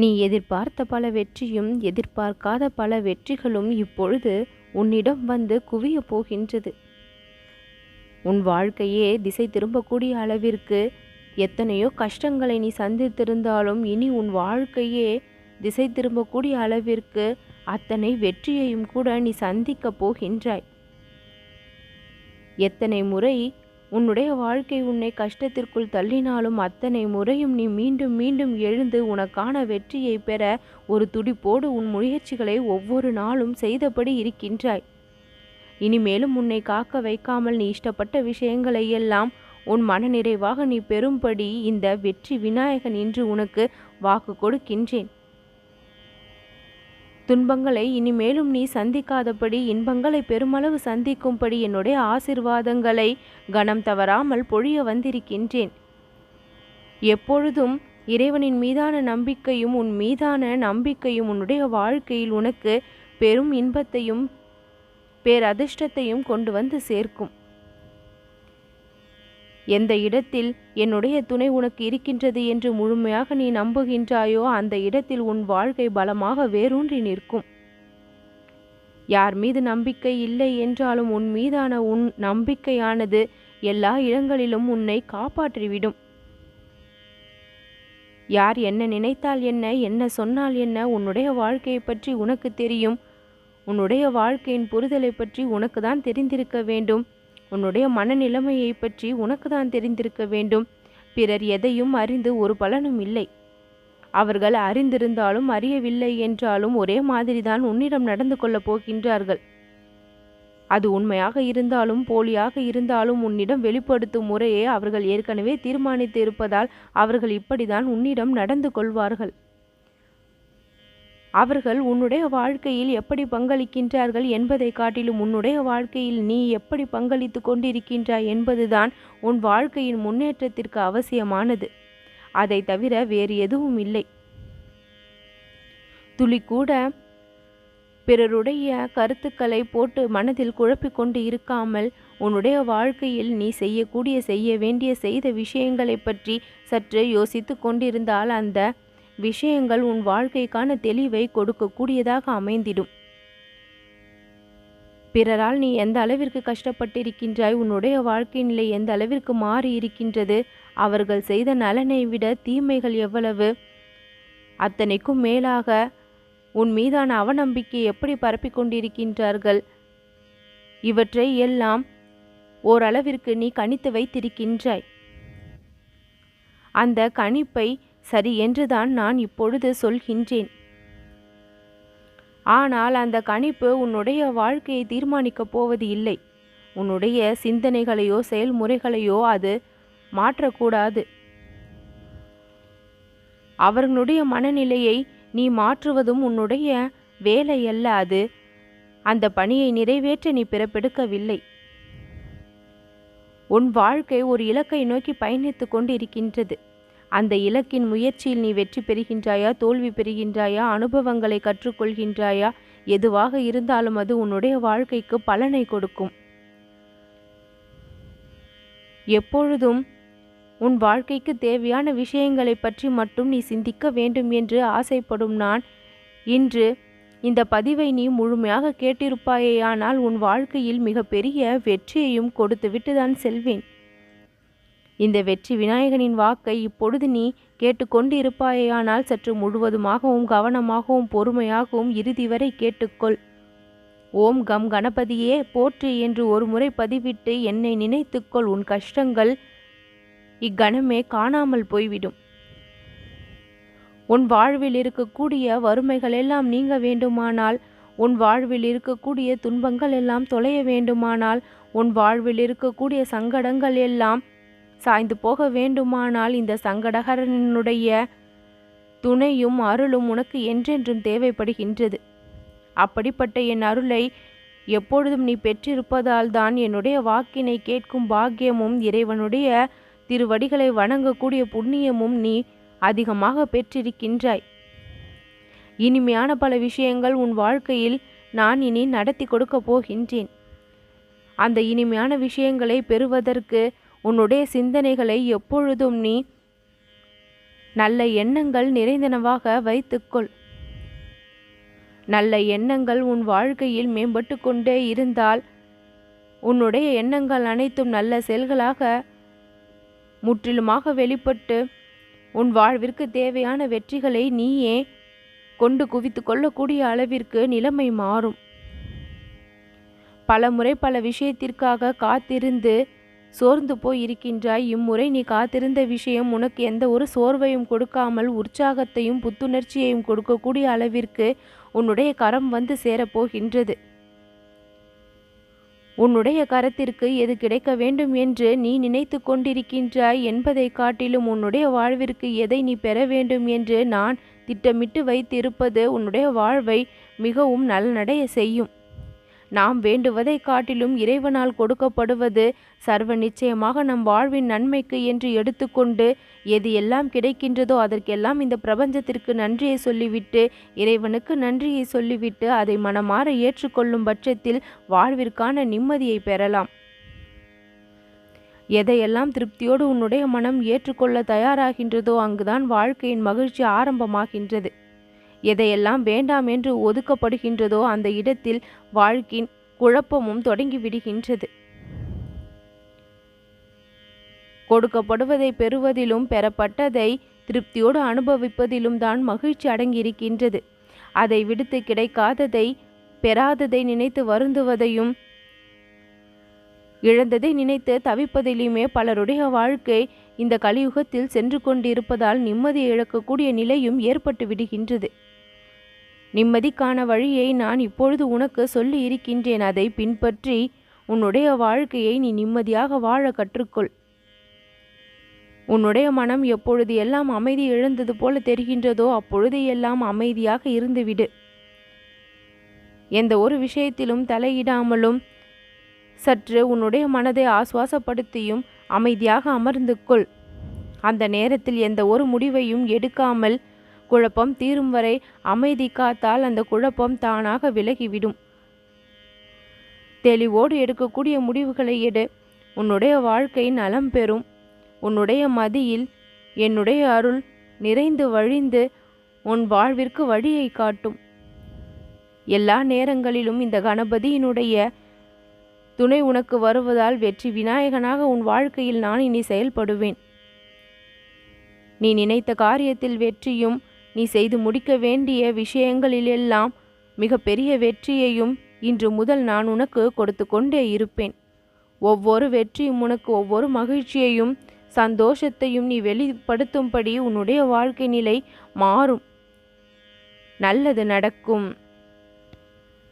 நீ எதிர்பார்த்த பல வெற்றியும் எதிர்பார்க்காத பல வெற்றிகளும் இப்பொழுது உன்னிடம் வந்து குவிய போகின்றது. உன் வாழ்க்கையே திசை திரும்பக்கூடிய அளவிற்கு எத்தனையோ கஷ்டங்களை நீ சந்தித்திருந்தாலும் இனி உன் வாழ்க்கையே திசை திரும்பக்கூடிய அளவிற்கு அத்தனை வெற்றியையும் கூட நீ சந்திக்கப் போகின்றாய். எத்தனை முறை உன்னுடைய வாழ்க்கை உன்னை கஷ்டத்திற்குள் தள்ளினாலும் அத்தனை முறையும் நீ மீண்டும் மீண்டும் எழுந்து உனக்கான வெற்றியை பெற ஒரு துடிப்போடு உன் முயற்சிகளை ஒவ்வொரு நாளும் செய்தபடி இருக்கின்றாய். இனிமேலும் உன்னை காக்க வைக்காமல் நீ இஷ்டப்பட்ட விஷயங்களை எல்லாம் உன் மனநிறைவாக நீ பெறும்படி இந்த வெற்றி விநாயகன் இன்று உனக்கு வாக்கு கொடுக்கின்றேன். துன்பங்களை இனிமேலும் நீ சந்திக்காதபடி இன்பங்களை பெருமளவு சந்திக்கும்படி என்னுடைய ஆசிர்வாதங்களை கணம் தவறாமல் பொழிய வந்திருக்கின்றேன். எப்பொழுதும் இறைவனின் மீதான நம்பிக்கையும் உன் மீதான நம்பிக்கையும் உன்னுடைய வாழ்க்கையில் உனக்கு பெரும் இன்பத்தையும் பேரதிர்ஷ்டத்தையும் கொண்டு வந்து சேர்க்கும். எந்த இடத்தில் என்னுடைய துணை உனக்கு இருக்கின்றது என்று முழுமையாக நீ நம்புகின்றாயோ அந்த இடத்தில் உன் வாழ்க்கை பலமாக வேரூன்றி நிற்கும். யார் மீது நம்பிக்கை இல்லை என்றாலும் உன் மீதான உன் நம்பிக்கையானது எல்லா இடங்களிலும் உன்னை காப்பாற்றிவிடும். யார் என்ன நினைத்தால் என்ன என்ன சொன்னால் என்ன உன்னுடைய வாழ்க்கையை பற்றி உனக்கு தெரியும். உன்னுடைய வாழ்க்கையின் புரிதலை பற்றி உனக்கு தான் தெரிந்திருக்க வேண்டும். உன்னுடைய மனநிலைமையை பற்றி உனக்கு தான் தெரிந்திருக்க வேண்டும். பிறர் எதையும் அறிந்து ஒரு பலனும் இல்லை. அவர்கள் அறிந்திருந்தாலும் அறியவில்லை என்றாலும் ஒரே மாதிரிதான் உன்னிடம் நடந்து கொள்ளப் போகின்றார்கள். அது உண்மையாக இருந்தாலும் போலியாக இருந்தாலும் உன்னிடம் வெளிப்படுத்தும் முறையே அவர்கள் ஏற்கனவே தீர்மானித்து இருப்பதால் அவர்கள் இப்படிதான் உன்னிடம் நடந்து கொள்வார்கள். அவர்கள் உன்னுடைய வாழ்க்கையில் எப்படி பங்களிக்கின்றார்கள் என்பதை காட்டிலும் உன்னுடைய வாழ்க்கையில் நீ எப்படி பங்களித்து கொண்டிருக்கின்றாய் என்பதுதான் உன் வாழ்க்கையின் முன்னேற்றத்திற்கு அவசியமானது. அதை தவிர வேறு எதுவும் இல்லை. துளி கூட பிறருடைய கருத்துக்களை போட்டு மனதில் குழப்பிக்கொண்டு இருக்காமல் உன்னுடைய வாழ்க்கையில் நீ செய்யக்கூடிய செய்ய வேண்டிய செய்த விஷயங்களை பற்றி சற்று யோசித்து கொண்டிருந்தால் அந்த விஷயங்கள் உன் வாழ்க்கைக்கான தெளிவை கொடுக்கக்கூடியதாக அமைந்திடும். பிறரால் நீ எந்த அளவிற்கு கஷ்டப்பட்டிருக்கின்றாய் உன்னுடைய வாழ்க்கை நிலை எந்த அளவிற்கு மாறி இருக்கின்றது அவர்கள் செய்த நலனை விட தீமைகள் எவ்வளவு? அத்தனைக்கும் மேலாக உன் மீதான அவநம்பிக்கை எப்படி பரப்பிக் கொண்டிருக்கின்றார்கள்? இவற்றை எல்லாம் ஓரளவிற்கு நீ கணித்து வைத்திருக்கின்றாய். அந்த கணிப்பை சரி என்றுதான் நான் இப்பொழுது சொல்கின்றேன். ஆனால் அந்த கணிப்பு உன்னுடைய வாழ்க்கையை தீர்மானிக்கப் போவது இல்லை. உன்னுடைய சிந்தனைகளையோ செயல்முறைகளையோ அது மாற்றக்கூடாது. அவர்களுடைய மனநிலையை நீ மாற்றுவதும் உன்னுடைய வேலை அல்ல அது. அந்த பணியை நிறைவேற்ற நீ பிறப்பெடுக்கவில்லை. உன் வாழ்க்கை ஒரு இலக்கை நோக்கி பயணித்து கொண்டிருக்கின்றது. அந்த இலக்கின் முயற்சியில் நீ வெற்றி பெறுகின்றாயா? தோல்வி பெறுகின்றாயா? அனுபவங்களை கற்றுக்கொள்கின்றாயா? எதுவாக இருந்தாலும் அது உன்னுடைய வாழ்க்கைக்கு பலனை கொடுக்கும். எப்பொழுதும் உன் வாழ்க்கைக்கு தேவையான விஷயங்களை பற்றி மட்டும் நீ சிந்திக்க வேண்டும் என்று ஆசைப்படும் நான் இன்று இந்த பதிவை நீ முழுமையாக கேட்டிருப்பாயேயானால் உன் வாழ்க்கையில் மிகப்பெரிய வெற்றியையும் கொடுத்துவிட்டு தான் செல்வேன். இந்த வெற்றி விநாயகனின் வாக்கை இப்பொழுது நீ கேட்டுக்கொண்டு இருப்பாயேயானால் சற்று முழுவதுமாகவும் கவனமாகவும் பொறுமையாகவும் இறுதி வரை கேட்டுக்கொள். ஓம் கம் கணபதியே போற்று என்று ஒரு முறை பதிவிட்டு என்னை நினைத்துக்கொள். உன் கஷ்டங்கள் இக்கணமே காணாமல் போய்விடும். உன் வாழ்வில் இருக்கக்கூடிய வறுமைகள் எல்லாம் நீங்க வேண்டுமானால் உன் வாழ்வில் இருக்கக்கூடிய துன்பங்கள் எல்லாம் தொலைய வேண்டுமானால் உன் வாழ்வில் இருக்கக்கூடிய சங்கடங்கள் எல்லாம் சாய்ந்து போக வேண்டுமானால் இந்த சங்கடகரனுடைய துணையும் அருளும் உனக்கு என்றென்றும் தேவைப்படுகின்றது. அப்படிப்பட்ட என் அருளை எப்பொழுதும் நீ பெற்றிருப்பதால் தான் என்னுடைய வாக்கினை கேட்கும் பாக்கியமும் இறைவனுடைய திருவடிகளை வணங்கக்கூடிய புண்ணியமும் நீ அதிகமாக பெற்றிருக்கின்றாய். இனிமையான பல விஷயங்கள் உன் வாழ்க்கையில் நான் இனி நடத்தி கொடுக்கப் போகின்றேன். அந்த இனிமையான விஷயங்களை பெறுவதற்கு உன்னுடைய சிந்தனைகளை எப்பொழுதும் நீ நல்ல எண்ணங்கள் நிறைந்தனவாக வைத்துக்கொள். நல்ல எண்ணங்கள் உன் வாழ்க்கையில் மேம்பட்டு கொண்டே இருந்தால் உன்னுடைய எண்ணங்கள் அனைத்தும் நல்ல செயல்களாக முற்றிலுமாக வெளிப்பட்டு உன் வாழ்விற்கு தேவையான வெற்றிகளை நீயே கொண்டு குவித்து கொள்ளக்கூடிய அளவிற்கு நிலைமை மாறும். பல முறை பல விஷயத்திற்காக காத்திருந்து சோர்ந்து போய் இருக்கின்றாய். இம்முறை நீ காத்திருந்த விஷயம் உனக்கு எந்த ஒரு சோர்வையும் கொடுக்காமல் உற்சாகத்தையும் புத்துணர்ச்சியையும் கொடுக்கக்கூடிய அளவிற்கு உன்னுடைய கரம் வந்து சேரப்போகின்றது. உன்னுடைய கரத்திற்கு எது கிடைக்க வேண்டும் என்று நீ நினைத்து கொண்டிருக்கின்றாய் என்பதை காட்டிலும் உன்னுடைய வாழ்விற்கு எதை நீ பெற வேண்டும் என்று நான் திட்டமிட்டு வைத்திருப்பது உன்னுடைய வாழ்வை மிகவும் நலனடைய செய்யும். நாம் வேண்டுவதை காட்டிலும் இறைவனால் கொடுக்கப்படுவது சர்வ நிச்சயமாக நம் வாழ்வின் நன்மைக்கு என்று எடுத்துக்கொண்டு எது எல்லாம் கிடைக்கின்றதோ அதற்கெல்லாம் இந்த பிரபஞ்சத்திற்கு நன்றியை சொல்லிவிட்டு இறைவனுக்கு நன்றியை சொல்லிவிட்டு அதை மனமாற ஏற்றுக்கொள்ளும் பட்சத்தில் வாழ்விற்கான நிம்மதியை பெறலாம். எதையெல்லாம் திருப்தியோடு உன்னுடைய மனம் ஏற்றுக்கொள்ள தயாராகின்றதோ அங்குதான் வாழ்க்கையின் மகிழ்ச்சி ஆரம்பமாகின்றது. எதையெல்லாம் வேண்டாம் என்று ஒதுக்கப்படுகின்றதோ அந்த இடத்தில் வாழ்க்கையின் குழப்பமும் தொடங்கிவிடுகின்றது. கொடுக்கப்படுவதை பெறுவதிலும் பெறப்பட்டதை திருப்தியோடு அனுபவிப்பதிலும் தான் மகிழ்ச்சி அடங்கியிருக்கின்றது. அதை விடுத்து கிடைக்காததை பெறாததை நினைத்து வருந்துவதையும் இழந்ததை நினைத்து தவிப்பதிலுமே பலருடைய வாழ்க்கை இந்த கலியுகத்தில் சென்று கொண்டிருப்பதால் நிம்மதி இழக்கக்கூடிய நிலையும் ஏற்பட்டு விடுகின்றது. நிம்மதிக்கான வழியை நான் இப்பொழுது உனக்கு சொல்லி இருக்கின்றேன். அதை பின்பற்றி உன்னுடைய வாழ்க்கையை நீ நிம்மதியாக வாழ கற்றுக்கொள். உன்னுடைய மனம் எப்பொழுது எல்லாம் அமைதி இழந்தது போல தெரிகின்றதோ அப்பொழுது எல்லாம் அமைதியாக இருந்துவிடு. எந்த ஒரு விஷயத்திலும் தலையிடாமலும் சற்று உன்னுடைய மனதை ஆசுவாசப்படுத்தியும் அமைதியாக அமர்ந்து கொள். அந்த நேரத்தில் எந்த ஒரு முடிவையும் எடுக்காமல் குழப்பம் தீரும் வரை அமைதி காத்தால் அந்த குழப்பம் தானாக விலகிவிடும். தெளிவோடு எடுக்கக்கூடிய முடிவுகளை எடு. உன்னுடைய வாழ்க்கை நலம் பெறும். உன்னுடைய மதியில் என்னுடைய அருள் நிறைந்து வழிந்து உன் வாழ்விற்கு வழியை காட்டும். எல்லா நேரங்களிலும் இந்த கணபதியினுடைய துணை உனக்கு வருவதால் வெற்றி விநாயகனாக உன் வாழ்க்கையில் நான் இனி செயல்படுவேன். நீ நினைத்த காரியத்தில் வெற்றியும் நீ செய்து முடிக்க வேண்டிய விஷயங்களிலெல்லாம் மிக பெரிய வெற்றியையும் இன்று முதல் நான் உனக்கு கொடுத்து கொண்டே இருப்பேன். ஒவ்வொரு வெற்றியும் உனக்கு ஒவ்வொரு மகிழ்ச்சியையும் சந்தோஷத்தையும் நீ வெளிப்படுத்தும்படி உன்னுடைய வாழ்க்கை நிலை மாறும். நல்லது நடக்கும்.